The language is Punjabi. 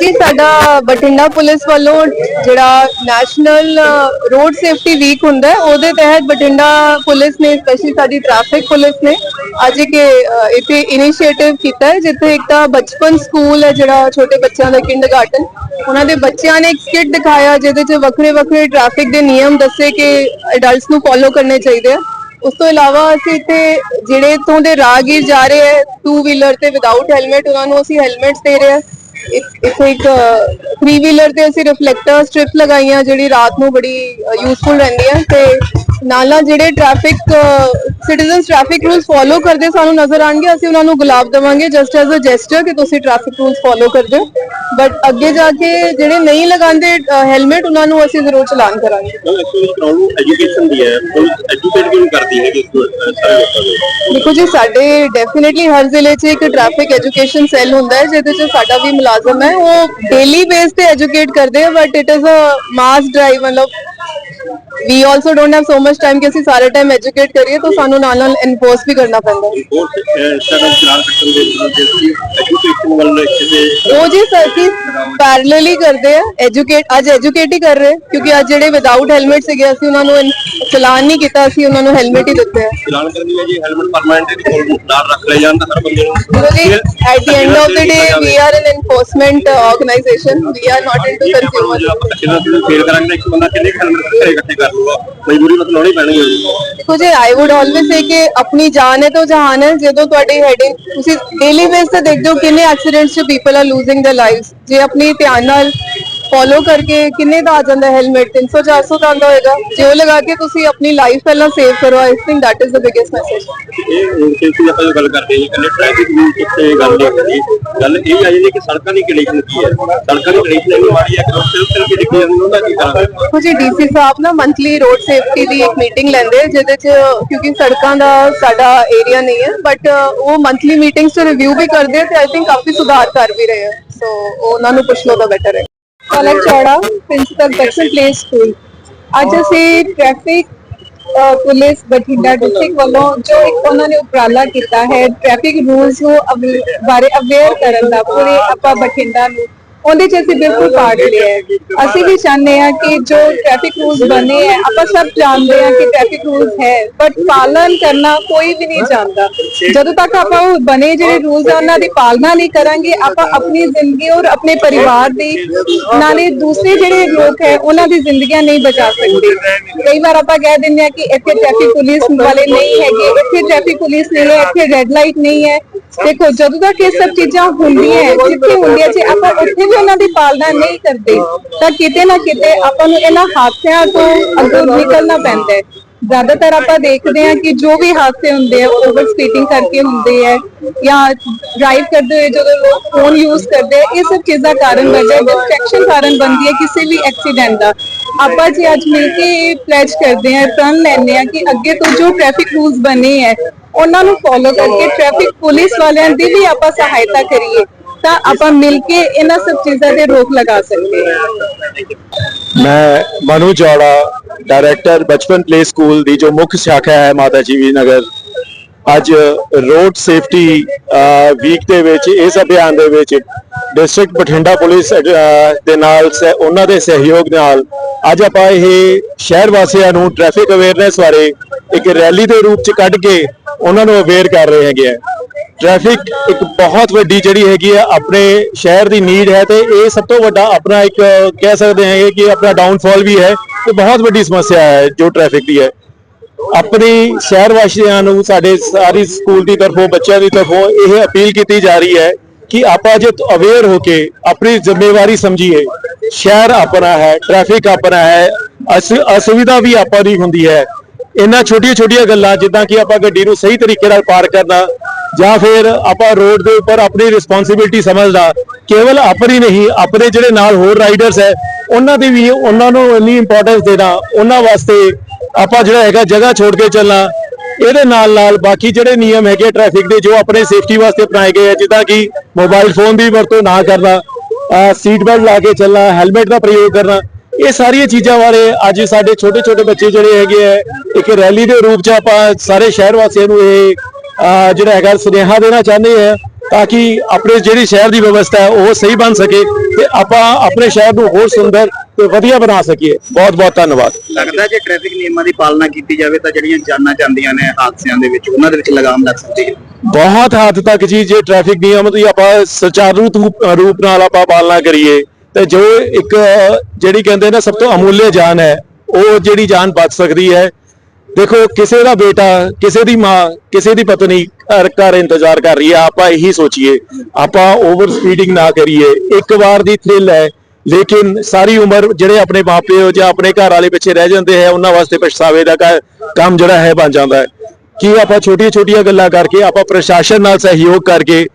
ਜੀ, ਸਾਡਾ ਬਠਿੰਡਾ ਪੁਲਿਸ ਵੱਲੋਂ ਜਿਹੜਾ ਨੈਸ਼ਨਲ ਰੋਡ ਸੇਫਟੀ ਵੀਕ ਹੁੰਦਾ ਹੈ, ਉਹਦੇ ਤਹਿਤ ਬਠਿੰਡਾ ਪੁਲਿਸ ਨੇ ਸਪੈਸ਼ਲੀ ਸਾਡੀ ਟ੍ਰੈਫਿਕ ਪੁਲਿਸ ਨੇ, ਅੱਜ ਇੱਕ ਇੱਥੇ ਇਨੀਸ਼ੀਏਟਿਵ ਕੀਤਾ ਹੈ, ਜਿੱਥੇ ਇੱਕ ਤਾਂ ਬਚਪਨ ਸਕੂਲ ਹੈ, ਜਿਹੜਾ ਛੋਟੇ ਬੱਚਿਆਂ ਦਾ ਕਿੰਡਰਗਾਰਟਨ ਉਹਨਾਂ ਦੇ ਬੱਚਿਆਂ ਨੇ ਇੱਕ ਸਕਿੱਟ ਦਿਖਾਇਆ, ਜਿਹਦੇ 'ਚ ਵੱਖਰੇ ਵੱਖਰੇ ਟ੍ਰੈਫਿਕ ਦੇ ਨਿਯਮ ਦੱਸੇ ਕਿ ਅਡਲਟਸ ਨੂੰ ਫੋਲੋ ਕਰਨੇ ਚਾਹੀਦੇ ਆ। ਉਸ ਤੋਂ ਇਲਾਵਾ ਅਸੀਂ ਇੱਥੇ ਜਿਹੜੇ ਇੱਥੋਂ ਦੇ ਰਾਹਗੀਰ ਜਾ ਰਹੇ ਹੈ ਟੂ ਵੀਲਰ ਤੇ ਵਿਦਆਊਟ ਹੈਲਮਟ ਉਹਨਾਂ ਨੂੰ ਅਸੀਂ ਹੈਲਮਟਸ ਦੇ ਰਹੇ ਹਾਂ। ਇੱਥੇ ਇੱਕ ਥ੍ਰੀ ਵੀਲਰ ਤੇ ਅਸੀਂ ਰਿਫਲੈਕਟਰ ਸਟ੍ਰਿਪ ਲਗਾਈਆਂ, ਜਿਹੜੀ ਰਾਤ ਨੂੰ ਬੜੀ ਯੂਸਫੁਲ ਹੈ ਤੇ ਨਾਲ ਨਾਲ ਜਿਹੜੇ traffic citizens traffic rules follow ਕਰਦੇ ਸਾਨੂੰ ਨਜ਼ਰ ਆਣਗੇ ਅਸੀਂ ਉਹਨਾਂ ਨੂੰ ਗੁਲਾਬ ਦੇਵਾਂਗੇ ਜਸਟ ਐਜ਼ ਅ ਜੈਸਚਰ ਕਿ ਤੁਸੀਂ ਟ੍ਰੈਫਿਕ ਰੂਲਸ ਫੋਲੋ ਕਰਦੇ ਬਟ ਅੱਗੇ ਜਾ ਕੇ ਜਿਹੜੇ ਨਹੀਂ ਲਗਾਉਂਦੇ ਹੈਲਮਟ ਉਹਨਾਂ ਨੂੰ ਅਸੀਂ ਜ਼ਰੂਰ ਚਲਾਨ ਕਰਾਂਗੇ। ਐਜੂਕੇਸ਼ਨ ਦੀ ਹੈ। ਪੁਲਿਸ ਐਜੂਕੇਟ ਕਿਉਂ ਕਰਦੀ ਹੈ ਕਿ ਸਾਰੇ ਲੋਕਾਂ ਨੂੰ ਦੇਖੋ ਜੀ ਸਾਡੇ ਡੈਫੀਨਿਟਲੀ ਹਰ ਜ਼ਿਲ੍ਹੇ 'ਚ ਇੱਕ ਟ੍ਰੈਫਿਕ ਐਜੂਕੇਸ਼ਨ ਸੈੱਲ ਹੁੰਦਾ ਹੈ ਜਿਹਦੇ 'ਚ ਸਾਡਾ ਵੀ ਮੁਲਾਜ਼ਮ ਹੈ। ਉਹ ਡੇਲੀ ਬੇਸ ਤੇ ਐਜੂਕੇਟ ਕਰਦੇ ਆ but it is a mass drive ਮਤਲਬ we also don't have so much time ਕਿ ਅਸੀਂ ਸਾਰੇ ਟਾਈਮ ਐਜੂਕੇਟ ਕਰੀਏ ਤਾਂ ਸਾਨੂੰ ਨਾਲ ਨਾਲ ਐਨਫੋਰਸ ਵੀ ਕਰਨਾ ਪੈਂਦਾ ਹੈ ਹੋਰ ਇੰਸਟਾਗ੍ਰਾਮ ਚਲਾਨ ਕੱਟਣ ਦੇ ਜਿਹੜੀ ਐਜੂਕੇਸ਼ਨ ਵੱਲ ਕਿਸੇ ਉਹ ਜੀ ਸਰਕੀ ਪੈਰਲਲੀ ਕਰਦੇ ਆ ਐਜੂਕੇਟ ਅੱਜ ਐਜੂਕੇਟ ਹੀ ਕਰ ਰਹੇ ਕਿਉਂਕਿ ਅੱਜ ਜਿਹੜੇ ਵਿਦਆਊਟ ਹੈਲਮਟ ਸੀਗੇ ਅਸੀਂ ਉਹਨਾਂ ਨੂੰ ਚਲਾਨ ਨਹੀਂ ਕੀਤਾ ਅਸੀਂ ਉਹਨਾਂ ਨੂੰ ਹੈਲਮਟ ਹੀ ਦਿੱਤੇ ਆ ਚਲਾਨ ਕਰਨੀ ਹੈ ਜੀ ਹੈਲਮਟ ਪਰਮਾਨੈਂਟ ਦੀ ਕੋਲ ਨਾਲ ਰੱਖ ਲੈ ਜਾਣ ਤਾਂ ਹਰ ਬੰਦੇ ਨੂੰ Because at the end of the day, we are an enforcement uh, organization. We are not into consumer. ਜੇ ਆਪਾਂ ਕਿੰਨਾ ਕਿੰਨਾ ਫੇਰ ਕਰਾਂਗੇ ਇੱਕ ਬੰਦਾ ਕਿੰਨੇ ਹੈਲਮਟ ਇਕੱਠੇ ਕਰ ਲੂਗਾ ਮਜਬੂਰੀ ਮਤਲਬ ਲਾਉਣੀ ਪੈਣਗੇ ਦੇਖੋ ਜੀ ਆਈ ਊਡ ਆਲਵੇਸ ਸੇ ਕਿ ਆਪਣੀ ਜਾਨ ਹੈ ਤਾਂ ਜਹਾਨ ਹੈ ਜਦੋਂ ਤੁਹਾਡੀ ਹੈਡਿੰਗ ਤੁਸੀਂ ਡੇਲੀ ਬੇਸ ਤੇ ਦੇਖਦੇ ਹੋ ਕਿੰਨੇ ਐਕਸੀਡੈਂਟਸ ਚ people are losing their lives ਜੇ ਆਪਣੀ ਧਿਆਨ ਨਾਲ ਫੋਲੋ ਕਰਕੇ ਕਿੰਨੇ ਦਾ ਆ ਜਾਂਦਾ ਹੈਲਮਟ 300 400 ਦਾ ਆਉਂਦਾ ਹੋਏਗਾ। ਜੇ ਉਹ ਲਗਾ ਕੇ ਤੁਸੀਂ ਆਪਣੀ ਲਾਈਫ ਪਹਿਲਾਂ ਸੇਵ ਕਰੋ I think that is the biggest message ਇਹ ਹੁਣ ਸੇਫਟੀ ਆਪਾਂ ਜੋ ਗੱਲ ਕਰਦੇ ਹਾਂ ਕੱਲੇ ਟ੍ਰੈਫਿਕ ਰੂਲ ਉੱਤੇ ਗੱਲ ਨਹੀਂ ਕਰੀ ਗੱਲ ਇਹ ਆ ਜਾਂਦੀ ਕਿ ਸੜਕਾਂ ਦੀ ਕੰਡੀਸ਼ਨ ਕੀ ਹੈ। ਸੜਕਾਂ ਦੀ ਕੰਡੀਸ਼ਨ ਇੰਨੀ ਮਾੜੀ ਹੈ ਕਿ ਲੋਕ ਸਿਰਫ ਸਿਰਫ ਡਿੱਗੀ ਜਾਂਦੇ ਨੇ ਉਹਦਾ ਕੀ ਦੇਖੋ ਜੀ ਡੀਸੀ ਸਾਹਿਬ ਨਾ ਮੰਥਲੀ ਰੋਡ ਸੇਫਟੀ ਦੀ ਇੱਕ ਮੀਟਿੰਗ ਲੈਂਦੇ ਜਿਹਦੇ ਚ ਕਿਉਂਕਿ ਸੜਕਾਂ ਦਾ ਸਾਡਾ ਏਰੀਆ ਨਹੀਂ ਹੈ ਬਟ ਉਹ ਮੰਥਲੀ ਮੀਟਿੰਗਸ ਚ ਰਿਵਿਊ ਵੀ ਕਰਦੇ ਤੇ ਆਈ ਥਿੰਕ ਕਾਫੀ ਸੁਧਾਰ ਕਰ ਵੀ ਰਹੇ ਆ। ਸੋ ਉਹਨਾਂ ਨੂੰ ਪੁੱਛ ਲਓ ਤਾਂ ਬੈਟਰ ਹੈ। ਕਲਕ ਚੌੜਾ ਪ੍ਰਿੰਸੀਪਲ ਬੈਕਸਨ ਪਲੇ ਸਕੂਲ ਅੱਜ ਅਸੀਂ ਟ੍ਰੈਫਿਕ ਪੁਲਿਸ ਬਠਿੰਡਾ ਡਿਸਟ੍ਰਿਕਟ ਵੱਲੋਂ ਜੋ ਇੱਕ ਉਹਨਾਂ ਨੇ ਉਪਰਾਲਾ ਕੀਤਾ ਹੈ ਟ੍ਰੈਫਿਕ ਰੂਲਸ ਨੂੰ ਬਾਰੇ ਅਵੇਅਰ ਕਰਨ ਦਾ, ਪੂਰੇ ਆਪਾਂ ਬਠਿੰਡਾ ਨੂੰ ਉਹਦੇ ਚ ਅਸੀਂ ਬਿਲਕੁਲ ਪਾਰਟ ਲਿਆ ਹੈ। ਅਸੀਂ ਵੀ ਚਾਹੁੰਦੇ ਹਾਂ ਕਿ ਜੋ ਟ੍ਰੈਫਿਕ ਰੂਲਸ ਬਣੇ ਹੈ ਆਪਾਂ ਸਭ ਜਾਣਦੇ ਹਾਂ ਕਿ ਟ੍ਰੈਫਿਕ ਰੂਲਸ ਹੈ ਬਟ ਪਾਲਣ ਕਰਨਾ ਕੋਈ ਵੀ ਨਹੀਂ ਜਾਣਦਾ ਜਦੋਂ ਤੱਕ ਆਪਾਂ ਉਹ ਬਣੇ ਜਿਹੜੇ ਰੂਲਸ ਆ, ਉਹਨਾਂ ਦੀ ਪਾਲਣਾ ਨਹੀਂ ਕਰਾਂਗੇ, ਆਪਾਂ ਆਪਣੀ ਜ਼ਿੰਦਗੀ ਔਰ ਆਪਣੇ ਪਰਿਵਾਰ ਦੀ, ਨਾਲੇ ਦੂਸਰੇ ਜਿਹੜੇ ਲੋਕ ਹੈ, ਉਹਨਾਂ ਦੀ ਜ਼ਿੰਦਗੀਆਂ ਨਹੀਂ ਬਚਾ ਸਕਦੇ। ਕਈ ਵਾਰ ਆਪਾਂ ਕਹਿ ਦਿੰਦੇ ਹਾਂ ਕਿ ਇੱਥੇ ਟ੍ਰੈਫਿਕ ਪੁਲਿਸ ਵਾਲੇ ਨਹੀਂ ਹੈਗੇ, ਇੱਥੇ ਟ੍ਰੈਫਿਕ ਪੁਲਿਸ ਨਹੀਂ ਹੈ, ਇੱਥੇ ਰੈੱਡ ਲਾਈਟ ਨਹੀਂ ਹੈ। ਦੇਖੋ, ਜਦੋਂ ਤੱਕ ਇਹ ਸਭ ਚੀਜ਼ਾਂ ਹੁੰਦੀਆਂ ਜਿੱਥੇ ਹੁੰਦੀਆਂ ਜੇ ਆਪਾਂ ਉੱਥੇ ਵੀ ਉਹਨਾਂ ਦੀ ਪਾਲਣਾ ਨਹੀਂ ਕਰਦੇ, ਤਾਂ ਕਿਤੇ ਨਾ ਕਿਤੇ ਆਪਾਂ ਨੂੰ ਇਹਨਾਂ ਹਾਦਸਿਆਂ ਤੋਂ ਅੱਗੋਂ ਨਿਕਲਣਾ ਪੈਂਦਾ ਹੈ। ਜ਼ਿਆਦਾਤਰ ਆਪਾਂ ਦੇਖਦੇ ਹਾਂ ਕਿ ਜੋ ਵੀ ਹਾਦਸੇ ਹੁੰਦੇ ਆ ਓਵਰ ਸਪੀਡਿੰਗ ਕਰਕੇ ਹੁੰਦੇ ਆ, ਜਾਂ ਡਰਾਈਵ ਕਰਦੇ ਹੋਏ ਜਦੋਂ ਲੋਕ ਫੋਨ ਯੂਜ਼ ਕਰਦੇ ਆ, ਇਹ ਸਭ ਚੀਜ਼ਾਂ ਕਾਰਨ ਬਣਦਾ ਹੈ ਡਿਸਟਰੈਕਸ਼ਨ ਕਾਰਨ ਬਣਦੀ ਹੈ ਕਿਸੇ ਵੀ ਐਕਸੀਡੈਂਟ ਦਾ। ਆਪਾਂ ਜੇ ਅੱਜ ਮਿਲ ਕੇ ਪਲੇਜ ਕਰਦੇ ਆ ਪ੍ਰਣ ਲੈਂਦੇ ਆ ਕਿ ਅੱਗੇ ਤੋਂ ਜੋ ਟ੍ਰੈਫਿਕ ਰੂਲਸ ਬਣੇ ਹੈ ਉਹਨਾਂ ਨੂੰ ਫੋਲੋ ਕਰਕੇ ਟ੍ਰੈਫਿਕ ਪੁਲਿਸ ਵਾਲਿਆਂ ਦੀ ਵੀ ਆਪਾਂ ਸਹਾਇਤਾ ਕਰੀਏ, ਤਾਂ ਆਪਾਂ ਮਿਲ ਕੇ ਇਹਨਾਂ ਸਭ ਚੀਜ਼ਾਂ ਤੇ ਰੋਕ ਲਗਾ ਸਕਦੇ ਹਾਂ ਮੈਂ ਮਨੂ ਚੌੜਾ ਡਾਇਰੈਕਟਰ ਬਚਪਨ ਪਲੇ ਸਕੂਲ ਦੀ ਜੋ ਮੁੱਖ ਸ਼ਾਖਾ ਹੈ ਮਾਤਾ ਜੀਵੀ ਨਗਰ, ਅੱਜ ਰੋਡ ਸੇਫਟੀ ਵੀਕ ਦੇ ਵਿੱਚ, ਇਸ ਅਭਿਆਨ ਦੇ ਵਿੱਚ ਡਿਸਟ੍ਰਿਕਟ ਬਠਿੰਡਾ ਪੁਲਿਸ ਦੇ ਨਾਲ ਉਹਨਾਂ ਦੇ ਸਹਿਯੋਗ ਨਾਲ ਅੱਜ ਆਪਾਂ ਇਹ ਸ਼ਹਿਰ ਵਾਸੀਆਂ ਨੂੰ ਟ੍ਰੈਫਿਕ ਅਵੇਅਰਨੈਸ ਬਾਰੇ ਇੱਕ ਰੈਲੀ ਦੇ ਰੂਪ ਚ ਕੱਢ ਕੇ ਉਹਨਾਂ ਨੂੰ ਅਵੇਅਰ ਕਰ ਰਹੇ ਹੈਗੇ ਆ। ਟ੍ਰੈਫਿਕ ਇੱਕ ਬਹੁਤ ਵੱਡੀ ਜਿਹੜੀ ਹੈਗੀ ਆ, ਆਪਣੇ ਸ਼ਹਿਰ ਦੀ ਨੀਡ ਹੈ ਤੇ ਇਹ ਸਭ ਤੋਂ ਵੱਡਾ ਆਪਣਾ ਇੱਕ ਕਹਿ ਸਕਦੇ ਹੈਗੇ ਕਿ ਆਪਣਾ ਡਾਊਨਫਾਲ ਵੀ ਹੈ ਤੇ ਬਹੁਤ ਵੱਡੀ ਸਮੱਸਿਆ ਹੈ ਜੋ ਟ੍ਰੈਫਿਕ ਦੀ ਹੈ। ਆਪਣੀ ਸ਼ਹਿਰ ਵਾਸੀਆਂ ਨੂੰ, ਸਾਡੇ ਸਾਰੀ ਸਕੂਲ ਦੀ ਤਰਫੋਂ, ਬੱਚਿਆਂ ਦੀ ਤਰਫੋਂ ਇਹ ਅਪੀਲ ਕੀਤੀ ਜਾ ਰਹੀ ਹੈ ਕਿ ਆਪਾਂ ਜੇ ਅਵੇਅਰ ਹੋ ਕੇ ਆਪਣੀ ਜ਼ਿੰਮੇਵਾਰੀ ਸਮਝੀਏ, ਸ਼ਹਿਰ ਆਪਣਾ ਹੈ ਟ੍ਰੈਫਿਕ ਆਪਣਾ ਹੈ, ਅਸ- ਅਸੁਵਿਧਾ ਵੀ ਆਪਾਂ ਦੀ ਹੁੰਦੀ ਹੈ। ਇਹਨਾਂ ਛੋਟੀਆਂ ਛੋਟੀਆਂ ਗੱਲਾਂ, ਜਿੱਦਾਂ ਕਿ ਆਪਾਂ ਗੱਡੀ ਨੂੰ ਸਹੀ ਤਰੀਕੇ ਨਾਲ ਪਾਰ ਕਰਨਾ, ਜਾਂ ਫਿਰ ਆਪਾਂ ਰੋਡ ਦੇ ਉੱਪਰ ਆਪਣੀ ਰਿਸਪੌਂਸਿਬਿਲਟੀ ਸਮਝਦਾ ਕੇਵਲ ਆਪਣੀ ਨਹੀਂ, ਆਪਣੇ ਜਿਹੜੇ ਨਾਲ ਹੋਰ ਰਾਈਡਰਸ ਹੈ, ਉਹਨਾਂ ਦੀ ਵੀ, ਉਹਨਾਂ ਨੂੰ ਇੰਨੀ ਇੰਪੋਰਟੈਂਸ ਦੇਣਾ, ਉਹਨਾਂ ਵਾਸਤੇ ਆਪਾਂ ਜਿਹੜਾ ਹੈਗਾ ਜਗ੍ਹਾ ਛੋੜ ਕੇ ਚੱਲਣਾ, ਇਹਦੇ ਨਾਲ ਨਾਲ ਬਾਕੀ ਜਿਹੜੇ ਨਿਯਮ ਹੈਗੇ ਟ੍ਰੈਫਿਕ ਦੇ, ਜੋ ਆਪਣੇ ਸੇਫਟੀ ਵਾਸਤੇ ਅਪਣਾਏ ਗਏ ਆ, ਜਿੱਦਾਂ ਕਿ ਮੋਬਾਈਲ ਫੋਨ ਦੀ ਵਰਤੋਂ ਨਾ ਕਰਨਾ ਸੀਟ ਬੈਲਟ ਲਾ ਕੇ ਚੱਲਣਾ ਹੈਲਮਟ ਦਾ ਪ੍ਰਯੋਗ ਕਰਨਾ ਇਹ ਸਾਰੀਆਂ ਚੀਜ਼ਾਂ ਬਾਰੇ ਅੱਜ ਸਾਡੇ ਛੋਟੇ ਛੋਟੇ ਬੱਚੇ ਜਿਹੜੇ ਹੈਗੇ ਆ ਇੱਕ ਰੈਲੀ ਦੇ ਰੂਪ ਚ ਆਪਾਂ ਸਾਰੇ ਸ਼ਹਿਰ ਵਾਸੀਆਂ ਨੂੰ ਇਹ ਜਿਹੜਾ ਹੈਗਾ ਸੁਨੇਹਾ ਦੇਣਾ ਚਾਹੁੰਦੇ ਆ ਤਾਂ ਕਿ ਆਪਣੇ ਜਿਹੜੀ ਸ਼ਹਿਰ ਦੀ ਵਿਵਸਥਾ ਹੈ ਉਹ ਸਹੀ ਬਣ ਸਕੇ ਤੇ ਆਪਾਂ ਆਪਣੇ ਸ਼ਹਿਰ ਨੂੰ ਹੋਰ ਸੁੰਦਰ ਤੇ ਵਧੀਆ ਬਣਾ ਸਕੀਏ। ਬਹੁਤ ਬਹੁਤ ਧੰਨਵਾਦ। ਲੱਗਦਾ ਜੇ ਟ੍ਰੈਫਿਕ ਨਿਯਮਾਂ ਦੀ ਪਾਲਣਾ ਕੀਤੀ ਜਾਵੇ ਤਾਂ ਜਿਹੜੀਆਂ ਜਾਨਾਂ ਜਾਂਦੀਆਂ ਨੇ ਹਾਦਸਿਆਂ ਦੇ ਵਿੱਚ ਉਹਨਾਂ ਦੇ ਵਿੱਚ ਲਗਾਮ ਲੱਗ ਸਕਦੀ ਹੈ ਬਹੁਤ ਹੱਦ ਤੱਕ ਜੀ ਜੇ ਟ੍ਰੈਫਿਕ ਨਿਯਮ ਦੀ ਆਪਾਂ ਸੁਚਾਰੂ ਰੂਪ ਨਾਲ ਆਪਾਂ ਪਾਲਣਾ ਕਰੀਏ ਤੇ ਜੋ ਇੱਕ, ਜਿਹੜੀ ਕਹਿੰਦੇ ਨੇ ਸਭ ਤੋਂ ਅਮੁੱਲੇ ਜਾਨ ਹੈ, ਉਹ ਜਿਹੜੀ ਜਾਨ ਬਚ ਸਕਦੀ ਹੈ। ਦੇਖੋ, ਕਿਸੇ ਦਾ ਬੇਟਾ, ਕਿਸੇ ਦੀ ਮਾਂ, ਕਿਸੇ ਦੀ ਪਤਨੀ ਘਰ ਘਰ ਇੰਤਜ਼ਾਰ ਕਰ ਰਹੀ ਹੈ, ਆਪਾਂ ਇਹੀ ਸੋਚੀਏ। ਆਪਾਂ ਓਵਰ ਸਪੀਡਿੰਗ ਨਾ ਕਰੀਏ। ਇੱਕ ਵਾਰ ਦੀ ਥ੍ਰਿਲ ਹੈ, ਲੇਕਿਨ ਸਾਰੀ ਉਮਰ ਜਿਹੜੇ ਆਪਣੇ ਮਾਪੇ ਜਾਂ ਆਪਣੇ ਘਰ ਵਾਲੇ ਪਿੱਛੇ ਰਹਿ ਜਾਂਦੇ ਹੈ, ਉਹਨਾਂ ਵਾਸਤੇ ਪਛਤਾਵੇ ਦਾ ਕੰਮ ਜਿਹੜਾ ਹੈ, ਬਣ ਜਾਂਦਾ ਹੈ। ਕਿ ਆਪਾਂ ਛੋਟੀਆਂ ਛੋਟੀਆਂ ਗੱਲਾਂ ਕਰਕੇ ਆਪਾਂ ਪ੍ਰਸ਼ਾਸਨ ਨਾਲ ਸਹਿਯੋਗ ਕਰਕੇ